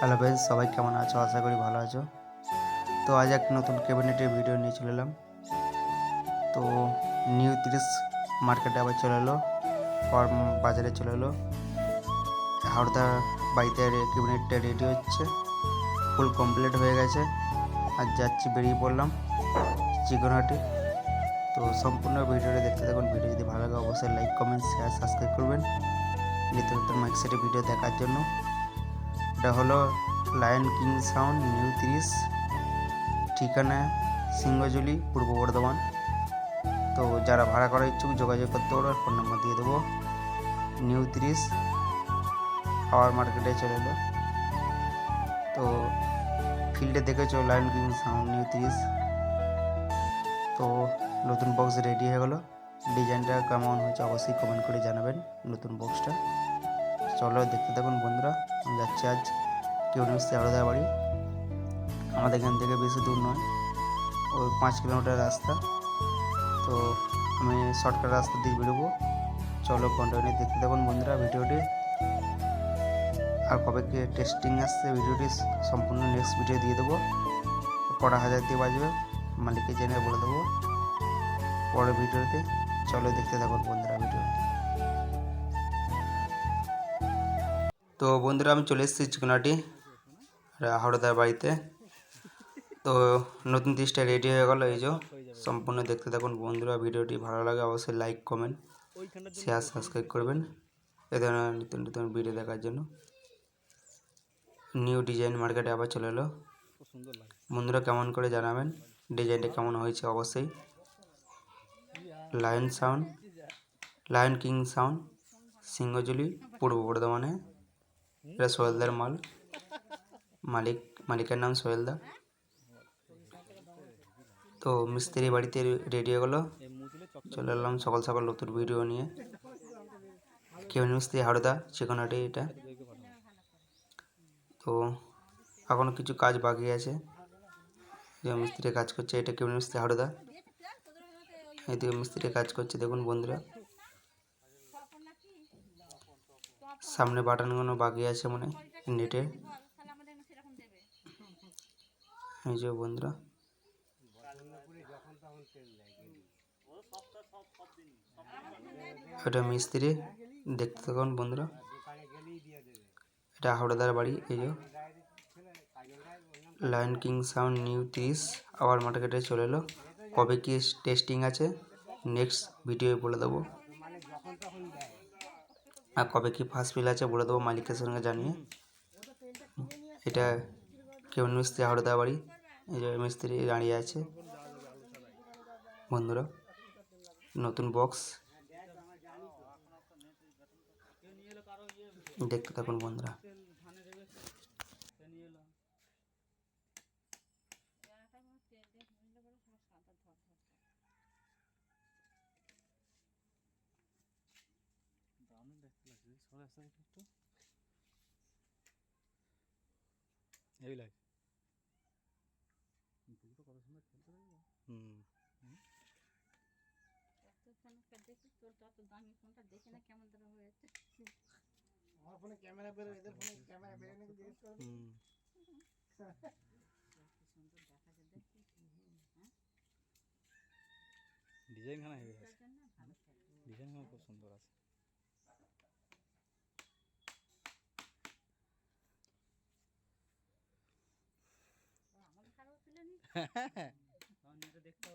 Hello বেশ সবাই কেমন আছো? আশা করি ভালো আছো। তো আজ এক নতুন ক্যাবিনেটের ভিডিও নিয়ে চলে এলাম। তো নিউ তিরিশ মার্কেটে আবার চলে এলো ফর্ম বাজারে চলে এলো। হাওড়া বাড়িতে ক্যাবিনেটটা রেডি হচ্ছে ফুল কমপ্লিট হয়ে গেছে। আর যাচ্ছি, বেরিয়ে পড়লাম চিকনহাটি। তো সম্পূর্ণ ভিডিওটা দেখতে থাকুন। ভিডিও যদি ভালো লাগে, অবশ্যই লাইক কমেন্ট শেয়ার সাবস্ক্রাইব করবেন। নিত্য নতুন মাইকসেটে ভিডিও দেখার জন্য। এটা হলো লায়ন কিং সাউন্ড নিউ তিরিশ ঠিকানা সিংহজুলি, পূর্ব বর্ধমান। তো যারা ভাড়া করার ইচ্ছুক, যোগাযোগ করতে পারো ফোন নম্বর দিয়ে দেবো। নিউ তিরিশ পাওয়ার মার্কেটে চলে এলো। তো ফিল্ডে দেখেছ লায়ন কিং সাউন্ড নিউ তিরিশ তো নতুন বক্স রেডি হয়ে গেলো। ডিজাইনটা কেমন হয়েছে অবশ্যই কমেন্ট করে জানাবেন নতুন বক্সটা চলো দেখতে থাকুন বন্ধুরা, আমি যাচ্ছি আজ কেউ মিস্ত্রি আলাদা বাড়ি। আমাদের এখান থেকে বেশি দূর নয়, ওই পাঁচ কিলোমিটার রাস্তা। তো আমি শর্টকাট রাস্তা দিয়ে বেরোবো। চলো কন্টিনিউ দেখতে থাকুন বন্ধুরা ভিডিওটি। আর কবে কি টেস্টিং আসছে ভিডিওটি সম্পূর্ণ নেক্সট ভিডিও দিয়ে দেবো। কটা হাজার দিয়ে বাজবে, মালিককে জেনে বলে দেবো। পরের ভিডিওতে চলো দেখতে থাকুন বন্ধুরা ভিডিওটি। তো বন্ধুরা, আমি চলে এসেছি চিকনাটি হাওড়াদার বাড়িতে। তো নতুন তিরিশটা রেডি হয়ে গেল, এই যে সম্পূর্ণ দেখতে থাকুন বন্ধুরা, ভিডিওটি ভালো লাগে অবশ্যই লাইক কমেন্ট শেয়ার সাবস্ক্রাইব করবেন। এ ধরনের নতুন নতুন ভিডিও দেখার জন্য। নিউ ডিজাইন মার্কেটে আবার চলে এলো। বন্ধুরা, কেমন করে জানাবেন? ডিজাইনটা কেমন হয়েছে? অবশ্যই lion sound lion king sound Singhajuli, পূর্ব বর্ধমানে এটা সোহেলদার মাল মালিক মালিকের নাম সোহেলদা তো মিস্ত্রি বাড়িতে রেডি হয়ে গেলো। চলে এলাম সকাল সকাল নতুন ভিডিও নিয়ে। কেমন মিস্ত্রি হাওড়া চিকনাটি এটা। তো এখনও কিছু কাজ বাকি আছে। যে মিস্ত্রি কাজ করছে, এটা কেমন মিস্ত্রি হাওড়া এদিকে মিস্ত্রি কাজ করছে, দেখুন বন্ধুরা। সামনে বাটনগুলো বাকি আছে মানে নেটে। এই যে বন্ধুরা। এটা মিস্ত্রি, দেখতে থাকুন বন্ধুরা। এটা হাওড়াদার বাড়ি, এই যে। লায়ন কিং সাউন্ড নিউ তিরিশ আবার মার্কেটে চলে এলো। কবে কি টেস্টিং আছে, নেক্সট ভিডিও বলে দেবো। আর কবে কি ফার্স্ট ফিল আছে বলে দেবো মালিকের সঙ্গে জানিয়ে। এটা কেউ মিস্ত্রি হাওড়া বাড়ি এই যে মিস্ত্রি দাঁড়িয়ে আছে। বন্ধুরা, নতুন বক্স দেখতে থাকুন বন্ধুরা। লাগে হুম। এত ফোনটা দেখি তোর তত দামি ফোনটা দেখে না কেমন ধরা হয়েছে। আমার ফোনে ক্যামেরা বেরো এদের ফোনে ক্যামেরা বেরো নাকি জিজ্ঞেস হুম। সুন্দর দেখা যায় দেখি। ভালো খেলে খুব সুন্দর আছে। দেখতে